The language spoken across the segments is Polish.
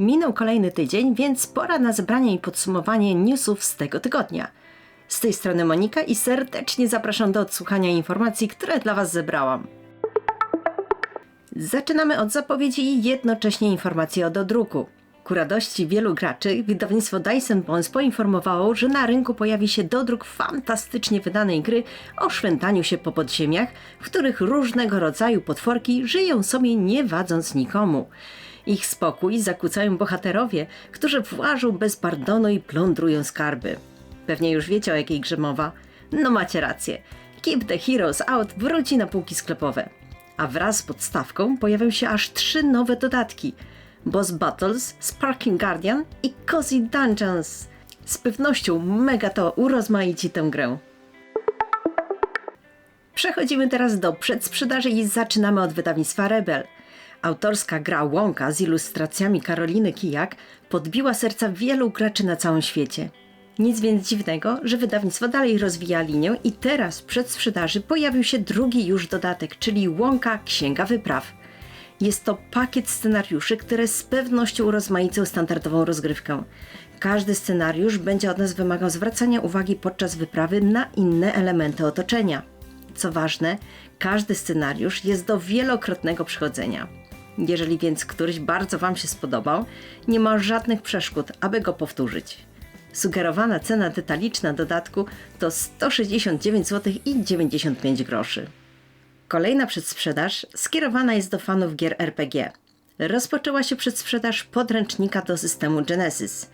Minął kolejny tydzień, więc pora na zebranie i podsumowanie newsów z tego tygodnia. Z tej strony Monika i serdecznie zapraszam do odsłuchania informacji, które dla Was zebrałam. Zaczynamy od zapowiedzi i jednocześnie informacji o dodruku. Ku radości wielu graczy, wydawnictwo Dyson Bones poinformowało, że na rynku pojawi się dodruk fantastycznie wydanej gry o szwętaniu się po podziemiach, w których różnego rodzaju potworki żyją sobie nie wadząc nikomu. Ich spokój zakłócają bohaterowie, którzy włażą bez pardonu i plądrują skarby. Pewnie już wiecie o jakiej grze mowa. No macie rację. Keep the Heroes Out wróci na półki sklepowe. A wraz z podstawką pojawią się aż trzy nowe dodatki. Boss Battles, Sparking Guardian i Cozy Dungeons. Z pewnością mega to urozmaici tę grę. Przechodzimy teraz do przedsprzedaży i zaczynamy od wydawnictwa Rebel. Autorska gra Łąka z ilustracjami Karoliny Kijak podbiła serca wielu graczy na całym świecie. Nic więc dziwnego, że wydawnictwo dalej rozwija linię i teraz w przedsprzedaży pojawił się drugi już dodatek, czyli Łąka Księga Wypraw. Jest to pakiet scenariuszy, które z pewnością urozmaicą standardową rozgrywkę. Każdy scenariusz będzie od nas wymagał zwracania uwagi podczas wyprawy na inne elementy otoczenia. Co ważne, każdy scenariusz jest do wielokrotnego przechodzenia. Jeżeli więc któryś bardzo Wam się spodobał, nie ma żadnych przeszkód, aby go powtórzyć. Sugerowana cena detaliczna dodatku to 169 zł i 95 groszy. Kolejna przedsprzedaż skierowana jest do fanów gier RPG. Rozpoczęła się przedsprzedaż podręcznika do systemu Genesis.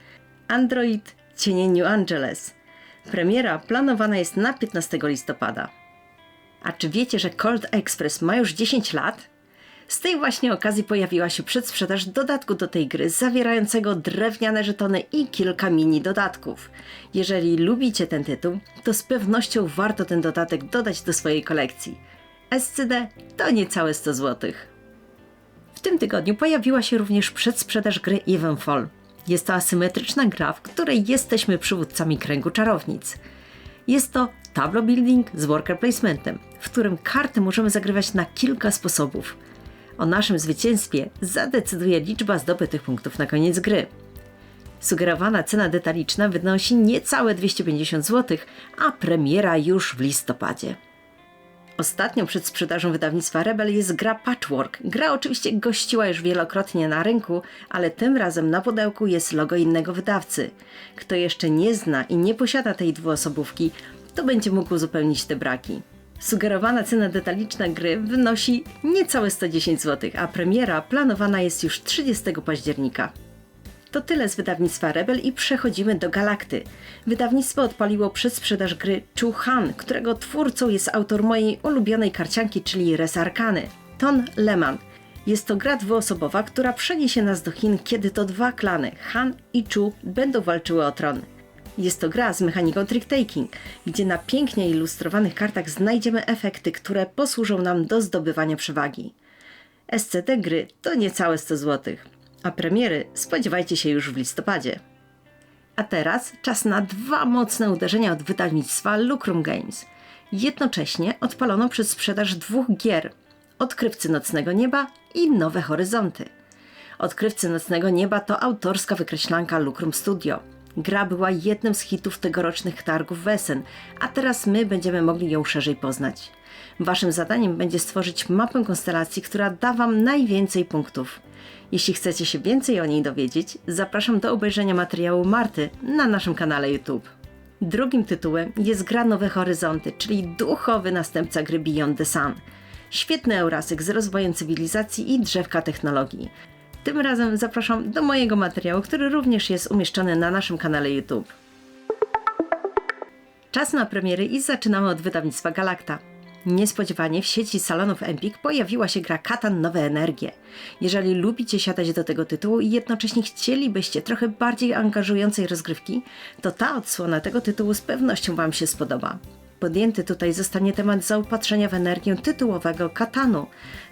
Android Cienie New Angeles. Premiera planowana jest na 15 listopada. A czy wiecie, że Cold Express ma już 10 lat? Z tej właśnie okazji pojawiła się przedsprzedaż dodatku do tej gry, zawierającego drewniane żetony i kilka mini dodatków. Jeżeli lubicie ten tytuł, to z pewnością warto ten dodatek dodać do swojej kolekcji. SCD to niecałe 100 zł. W tym tygodniu pojawiła się również przedsprzedaż gry Evenfall. Jest to asymetryczna gra, w której jesteśmy przywódcami kręgu czarownic. Jest to tableau building z worker placementem, w którym karty możemy zagrywać na kilka sposobów. O naszym zwycięstwie zadecyduje liczba zdobytych punktów na koniec gry. Sugerowana cena detaliczna wynosi niecałe 250 zł, a premiera już w listopadzie. Ostatnią przedsprzedażą wydawnictwa Rebel jest gra Patchwork. Gra oczywiście gościła już wielokrotnie na rynku, ale tym razem na pudełku jest logo innego wydawcy. Kto jeszcze nie zna i nie posiada tej dwuosobówki, to będzie mógł uzupełnić te braki. Sugerowana cena detaliczna gry wynosi niecałe 110 zł, a premiera planowana jest już 30 października. To tyle z wydawnictwa Rebel i przechodzimy do Galakty. Wydawnictwo odpaliło przedsprzedaż gry Chu Han, którego twórcą jest autor mojej ulubionej karcianki, czyli Res Arkany, Ton Lehman. Jest to gra dwuosobowa, która przeniesie nas do Chin, kiedy to dwa klany, Han i Chu, będą walczyły o tron. Jest to gra z mechaniką trick-taking, gdzie na pięknie ilustrowanych kartach znajdziemy efekty, które posłużą nam do zdobywania przewagi. SCT gry to niecałe 100 zł, a premiery spodziewajcie się już w listopadzie. A teraz czas na dwa mocne uderzenia od wydawnictwa Lucrum Games. Jednocześnie odpalono przez sprzedaż dwóch gier: Odkrywcy Nocnego Nieba i Nowe Horyzonty. Odkrywcy Nocnego Nieba to autorska wykreślanka Lucrum Studio. Gra była jednym z hitów tegorocznych targów Wesen, a teraz my będziemy mogli ją szerzej poznać. Waszym zadaniem będzie stworzyć mapę konstelacji, która da Wam najwięcej punktów. Jeśli chcecie się więcej o niej dowiedzieć, zapraszam do obejrzenia materiału Marty na naszym kanale YouTube. Drugim tytułem jest gra Nowe Horyzonty, czyli duchowy następca gry Beyond the Sun. Świetny eurasyk z rozwojem cywilizacji i drzewka technologii. Tym razem zapraszam do mojego materiału, który również jest umieszczony na naszym kanale YouTube. Czas na premiery i zaczynamy od wydawnictwa Galacta. Niespodziewanie w sieci salonów Empik pojawiła się gra Katan Nowe Energie. Jeżeli lubicie siadać do tego tytułu i jednocześnie chcielibyście trochę bardziej angażującej rozgrywki, to ta odsłona tego tytułu z pewnością Wam się spodoba. Podjęty tutaj zostanie temat zaopatrzenia w energię tytułowego Katanu.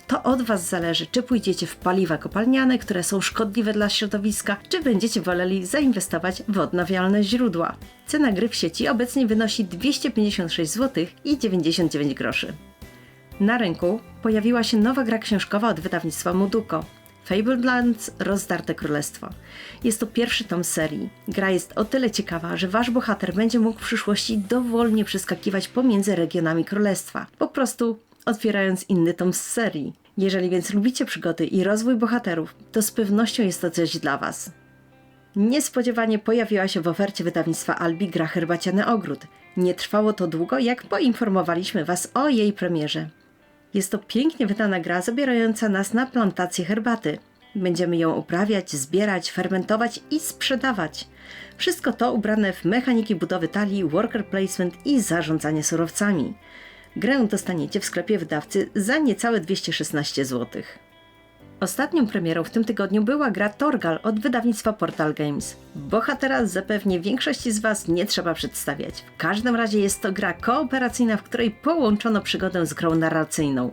To od Was zależy, czy pójdziecie w paliwa kopalniane, które są szkodliwe dla środowiska, czy będziecie woleli zainwestować w odnawialne źródła. Cena gry w sieci obecnie wynosi 256 zł i 99 groszy. Na rynku pojawiła się nowa gra książkowa od wydawnictwa Muduko. Fablelands Rozdarte Królestwo. Jest to pierwszy tom serii. Gra jest o tyle ciekawa, że wasz bohater będzie mógł w przyszłości dowolnie przeskakiwać pomiędzy regionami królestwa, po prostu otwierając inny tom z serii. Jeżeli więc lubicie przygody i rozwój bohaterów, to z pewnością jest to coś dla was. Niespodziewanie pojawiła się w ofercie wydawnictwa Albi gra Herbaciany Ogród. Nie trwało to długo, jak poinformowaliśmy Was o jej premierze. Jest to pięknie wydana gra zabierająca nas na plantację herbaty. Będziemy ją uprawiać, zbierać, fermentować i sprzedawać. Wszystko to ubrane w mechaniki budowy talii, worker placement i zarządzanie surowcami. Grę dostaniecie w sklepie wydawcy za niecałe 216 zł. Ostatnią premierą w tym tygodniu była gra Torgal od wydawnictwa Portal Games. Bohatera zapewnie większości z Was nie trzeba przedstawiać. W każdym razie jest to gra kooperacyjna, w której połączono przygodę z grą narracyjną.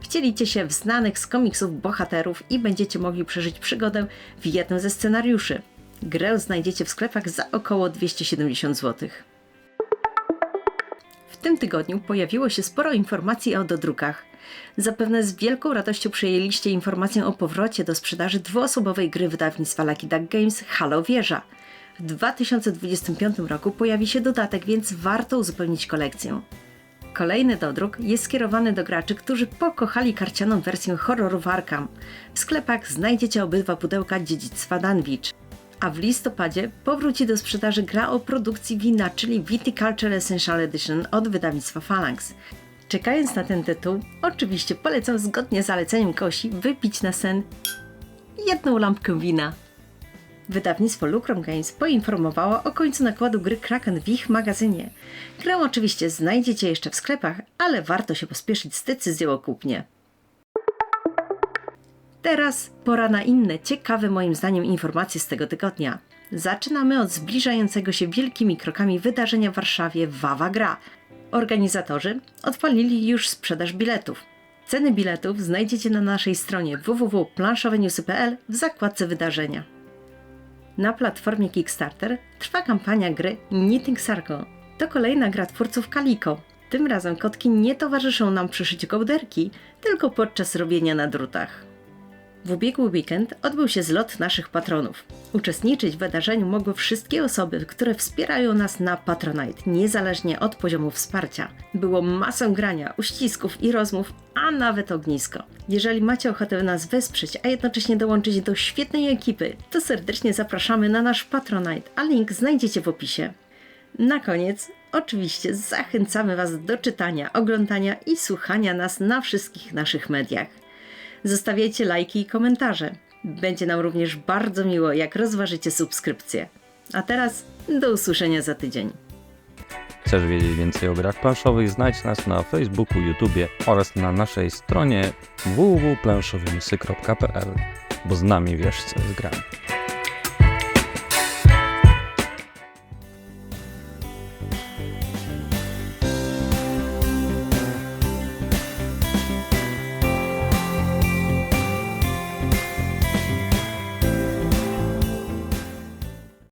Wcielicie się w znanych z komiksów bohaterów i będziecie mogli przeżyć przygodę w jednym ze scenariuszy. Grę znajdziecie w sklepach za około 270 zł. Tym tygodniu pojawiło się sporo informacji o dodrukach. Zapewne z wielką radością przyjęliście informację o powrocie do sprzedaży dwuosobowej gry wydawnictwa Lucky Duck Games Halo Wieża. W 2025 roku pojawi się dodatek, więc warto uzupełnić kolekcję. Kolejny dodruk jest skierowany do graczy, którzy pokochali karcianą wersję horrorów Arkham. W sklepach znajdziecie obydwa pudełka dziedzictwa Danwich. A w listopadzie powróci do sprzedaży gra o produkcji wina, czyli Viticulture Essential Edition od wydawnictwa Phalanx. Czekając na ten tytuł, oczywiście polecam zgodnie z zaleceniem Kosi wypić na sen jedną lampkę wina. Wydawnictwo Lucrum Games poinformowało o końcu nakładu gry Kraken w ich magazynie. Grę oczywiście znajdziecie jeszcze w sklepach, ale warto się pospieszyć z decyzją o kupnie. Teraz pora na inne, ciekawe moim zdaniem informacje z tego tygodnia. Zaczynamy od zbliżającego się wielkimi krokami wydarzenia w Warszawie Wawa Gra. Organizatorzy odpalili już sprzedaż biletów. Ceny biletów znajdziecie na naszej stronie www.planszoweniusy.pl w zakładce wydarzenia. Na platformie Kickstarter trwa kampania gry Knitting Circle. To kolejna gra twórców Kaliko. Tym razem kotki nie towarzyszą nam przy szyciu kołderki, tylko podczas robienia na drutach. W ubiegły weekend odbył się zlot naszych patronów. Uczestniczyć w wydarzeniu mogły wszystkie osoby, które wspierają nas na Patronite, niezależnie od poziomu wsparcia. Było masę grania, uścisków i rozmów, a nawet ognisko. Jeżeli macie ochotę nas wesprzeć, a jednocześnie dołączyć do świetnej ekipy, to serdecznie zapraszamy na nasz Patronite, a link znajdziecie w opisie. Na koniec, oczywiście zachęcamy Was do czytania, oglądania i słuchania nas na wszystkich naszych mediach. Zostawiajcie lajki i komentarze. Będzie nam również bardzo miło, jak rozważycie subskrypcję. A teraz do usłyszenia za tydzień. Chcesz wiedzieć więcej o grach planszowych? Znajdź nas na Facebooku, YouTubie oraz na naszej stronie www.planszowymisy.pl, bo z nami wiesz co jest grami.